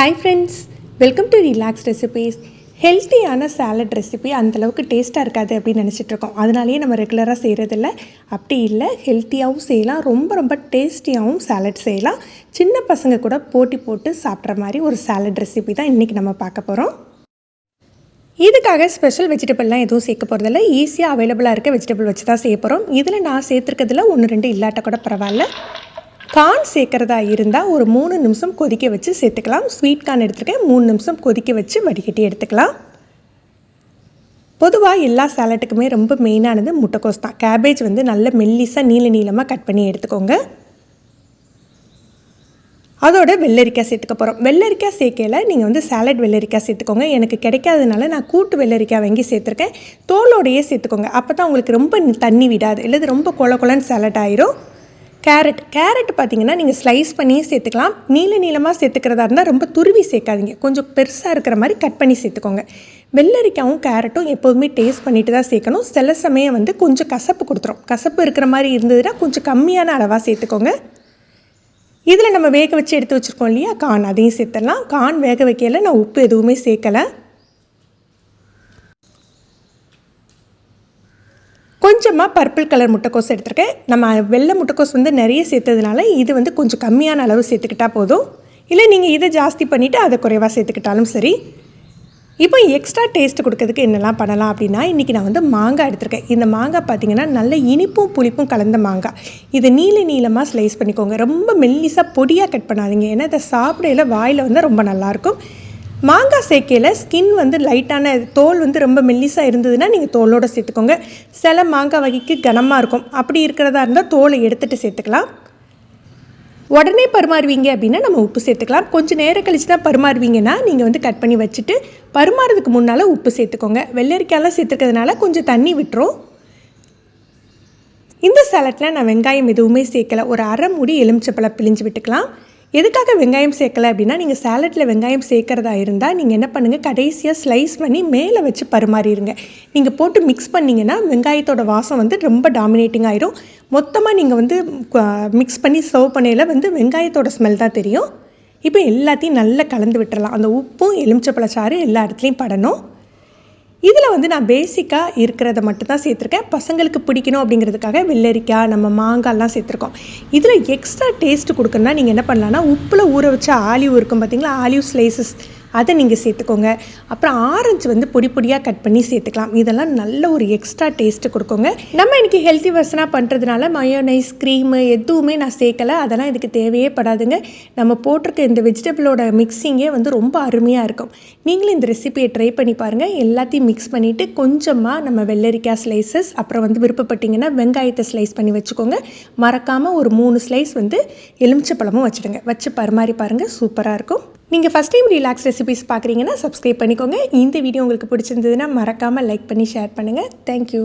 Hi friends welcome to relax recipes ஹெல்த்தியான salad recipe அந்தளவுக்கு டேஸ்ட்டாக இருக்காது அப்படின்னு நினச்சிட்ருக்கோம் அதனாலேயே நம்ம ரெகுலராக செய்கிறதில்ல அப்படி இல்லை ஹெல்த்தியாகவும் செய்யலாம். ரொம்ப ரொம்ப டேஸ்டியாகவும் சாலட் செய்யலாம். சின்ன பசங்க கூட போட்டி போட்டு சாப்பிட்ற மாதிரி ஒரு சாலட் ரெசிபி தான் இன்றைக்கி நம்ம பார்க்க போகிறோம் இதுக்காக ஸ்பெஷல் வெஜிடபிள்லாம் எதுவும் சேர்க்க போகிறதில்ல ஈஸியாக அவைலபிளாக இருக்க வெஜிடபிள் வச்சு தான் செய்ய போகிறோம் இதில் நான் சேர்த்துருக்கிறதுல ஒன்று ரெண்டு இல்லாட்ட கூட பரவாயில்ல. கார்ன் சேர்க்குறதா இருந்தால் ஒரு மூணு நிமிஷம் கொதிக்க வச்சு சேர்த்துக்கலாம். ஸ்வீட் கார்ன் எடுத்துருக்கேன். மூணு நிமிஷம் கொதிக்க வச்சு வடிகட்டி எடுத்துக்கலாம். பொதுவாக எல்லா சாலட்டுக்குமே ரொம்ப மெயினானது முட்டைக்கோஸ் தான். கேபேஜ் வந்து நல்ல மெல்லிஸாக நீள நீளமாக கட் பண்ணி எடுத்துக்கோங்க. அதோட வெள்ளரிக்காய் சேர்த்துக்க போகிறோம் வெள்ளரிக்காய் சேர்க்கையில் நீங்கள் வந்து சாலட் வெள்ளரிக்காய் சேர்த்துக்கோங்க. எனக்கு கிடைக்காதனால நான் கூட்டு வெள்ளரிக்காய் வாங்கி சேர்த்துருக்கேன். தோலோடையே சேர்த்துக்கோங்க. அப்போ தான் உங்களுக்கு ரொம்ப தண்ணி விடாது. இல்லை ரொம்ப கொல கொலன்னு சாலட் ஆயிரும். கேரட் கேரட் பார்த்தீங்கன்னா நீங்கள் ஸ்லைஸ் பண்ணியும் சேர்த்துக்கலாம். நீல நீளமாக சேர்த்துக்கிறதா இருந்தால் ரொம்ப துருவி சேர்க்காதீங்க. கொஞ்சம் பெருசாக இருக்கிற மாதிரி கட் பண்ணி சேர்த்துக்கோங்க. வெள்ளரிக்காவும் கேரட்டும் எப்போதுமே டேஸ்ட் பண்ணிட்டு தான் சேர்க்கணும். சில சமயம் வந்து கொஞ்சம் கசப்பு கொடுத்துரும். கசப்பு இருக்கிற மாதிரி இருந்ததுன்னா கொஞ்சம் கம்மியான அளவாக சேர்த்துக்கோங்க. இதில் நம்ம வேக வச்சு எடுத்து வச்சுருக்கோம் இல்லையா? கான் அதையும் சேர்த்துடலாம். கான் வேக வைக்கல நான் உப்பு எதுவுமே சேர்க்கலை. கொஞ்சமாக பர்பிள் கலர் முட்டைக்கோஸ் எடுத்திருக்கேன். நம்ம வெள்ளை முட்டைக்கோஸ் வந்து நிறைய சேர்த்ததுனால இது வந்து கொஞ்சம் கம்மியான அளவு சேர்த்துக்கிட்டால் போதும். இல்லை நீங்கள் இதை ஜாஸ்தி பண்ணிவிட்டு அதை குறைவாக சேர்த்துக்கிட்டாலும் சரி. இப்போ எக்ஸ்ட்ரா டேஸ்ட் கொடுக்கறதுக்கு என்னெல்லாம் பண்ணலாம் அப்படின்னா இன்றைக்கி நான் வந்து மாங்காய் எடுத்திருக்கேன். இந்த மாங்காய் பார்த்தீங்கன்னா நல்ல இனிப்பும் புளிப்பும் கலந்த மாங்காய். இதை நீல நீளமாக ஸ்லைஸ் பண்ணிக்கோங்க. ரொம்ப மெல்லிஸாக பொடியாக கட் பண்ணாதீங்க. ஏன்னா இதை சாப்பிடையில வாயில் வந்து ரொம்ப நல்லாயிருக்கும் மாங்காய் சேர்க்கையில் ஸ்கின் வந்து லைட்டான தோல் வந்து ரொம்ப மெல்லிஸாக இருந்ததுன்னா நீங்கள் தோலோடு சேர்த்துக்கோங்க. சில மாங்காய் வகைக்கு கனமாக இருக்கும். அப்படி இருக்கிறதா இருந்தால் தோலை எடுத்துகிட்டு சேர்த்துக்கலாம். உடனே பரிமாறுவீங்க அப்படின்னா நம்ம உப்பு சேர்த்துக்கலாம். கொஞ்சம் நேரம் கழிச்சு தான் பரிமாறுவீங்கன்னா நீங்கள் வந்து கட் பண்ணி வச்சுட்டு பருமாறுறதுக்கு முன்னால் உப்பு சேர்த்துக்கோங்க. வெள்ளரிக்காயெல்லாம் சேர்த்துக்கிறதுனால கொஞ்சம் தண்ணி விட்டுரும். இந்த சாலட்டில் நான் வெங்காயம் எதுவுமே சேர்க்கலை. ஒரு அரை மூடி எலுமிச்சப்பழம் பிழிஞ்சு விட்டுக்கலாம். எதுக்காக வெங்காயம் சேர்க்கலை அப்படின்னா நீங்கள் சேலட்டில் வெங்காயம் சேர்க்குறதா இருந்தால் நீங்கள் என்ன பண்ணுங்கள் கடைசியாக ஸ்லைஸ் பண்ணி மேலே வச்சு பரிமாறிடுங்க நீங்கள் போட்டு மிக்ஸ் பண்ணிங்கன்னா வெங்காயத்தோட வாசம் வந்து ரொம்ப டாமினேட்டிங் ஆயிரும். மொத்தமாக நீங்கள் வந்து மிக்ஸ் பண்ணி சர்வ் பண்ணையில் வந்து வெங்காயத்தோட ஸ்மெல் தான் தெரியும். இப்போ எல்லாத்தையும் நல்லா கலந்து விட்டுறலாம். அந்த உப்பும் எலுமிச்சப்பழச்சாறு எல்லா இடத்துலையும் படணும். இதில் வந்து நான் பேசிக்காக இருக்கிறத மட்டும்தான் சேர்த்துருக்கேன். பசங்களுக்கு பிடிக்கணும் அப்படிங்கிறதுக்காக வெள்ளரிக்காய் நம்ம மாங்காய்லாம் சேர்த்துருக்கோம். இதில் எக்ஸ்ட்ரா டேஸ்ட் கொடுக்கணுன்னா நீங்கள் என்ன பண்ணலான்னா உப்பில் ஊற வச்ச ஆலிவ் இருக்கும் பார்த்தீங்களா ஆலிவ் ஸ்லைசஸ் அதை நீங்கள் சேர்த்துக்கோங்க. அப்புறம் ஆரஞ்சு வந்து பொடி பொடியாக கட் பண்ணி சேர்த்துக்கலாம். இதெல்லாம் நல்ல ஒரு எக்ஸ்ட்ரா டேஸ்ட்டு கொடுக்குங்க. நம்ம இன்றைக்கி ஹெல்த்தி வெர்ஷனாக பண்ணுறதுனால மயோனைஸ் க்ரீமு எதுவுமே நான் சேர்க்கலை. அதெல்லாம் இதுக்கு தேவையே படாதுங்க. நம்ம போட்டிருக்க இந்த வெஜிடபிளோட மிக்சிங்கே வந்து ரொம்ப அருமையாக இருக்கும். நீங்களும் இந்த ரெசிபியை ட்ரை பண்ணி பாருங்கள் எல்லாத்தையும் மிக்ஸ் பண்ணிவிட்டு கொஞ்சமாக நம்ம வெள்ளரிக்காய் ஸ்லைசஸ் அப்புறம் வந்து விருப்பப்பட்டிங்கன்னா வெங்காயத்தை ஸ்லைஸ் பண்ணி வச்சுக்கோங்க. மறக்காமல் ஒரு மூணு ஸ்லைஸ் வந்து எலுமிச்சப்பழமும் வச்சுடுங்க. வச்சு பரிமாறி பாருங்கள் சூப்பராக இருக்கும். நீங்கள் ஃபஸ்ட் டைம் ரிலாக்ஸ் ரெசிபிஸ் பார்க்குறீங்கன்னா சப்ஸ்கிரைப் பண்ணிக்கோங்க. இந்த வீடியோ உங்களுக்கு பிடிச்சிருந்ததுன்னா மறக்காமல் லைக் பண்ணி ஷேர் பண்ணுங்கள் தேங்க்யூ